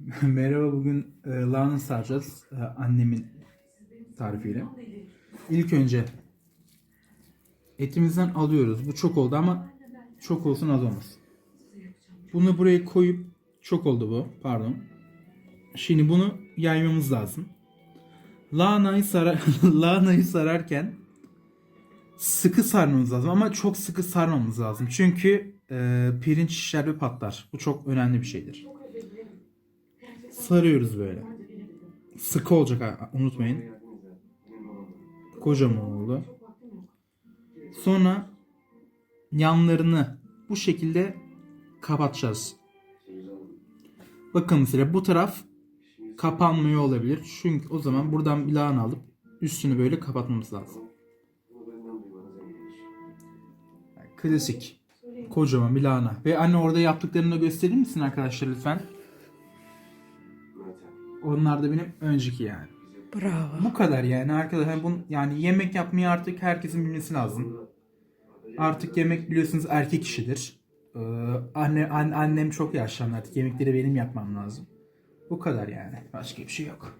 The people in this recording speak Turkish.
Merhaba bugün e, lahana saracağız e, annemin tarifiyle. İlk önce etimizden alıyoruz. Bu çok oldu ama çok olsun az olmasın. Bunu buraya koyup çok oldu bu pardon. Şimdi bunu yaymamız lazım. Lahanayı, sarar, lahanayı sararken sıkı sarmamız lazım ama çok sıkı sarmamız lazım. Çünkü e, pirinç şişer ve patlar. Bu çok önemli bir şeydir. Sarıyoruz böyle. Sıkı olacak unutmayın. Kocaman oldu. Sonra yanlarını bu şekilde kapatacağız. Bakın mesela bu taraf kapanmıyor olabilir. Çünkü o zaman buradan bir lahana alıp üstünü böyle kapatmamız lazım. Klasik. Kocaman bir lahana. Ve anne orada yaptıklarını da gösterir misin arkadaşlar lütfen? Onlar da benim önceki yani. Bravo. Bu kadar yani arkadaşlar. Bunu, yani yemek yapmayı artık herkesin bilmesi lazım. Artık yemek biliyorsunuz erkek işidir. Ee, anne an- annem çok yaşlandı artık yemekleri benim yapmam lazım. Bu kadar yani. Başka bir şey yok.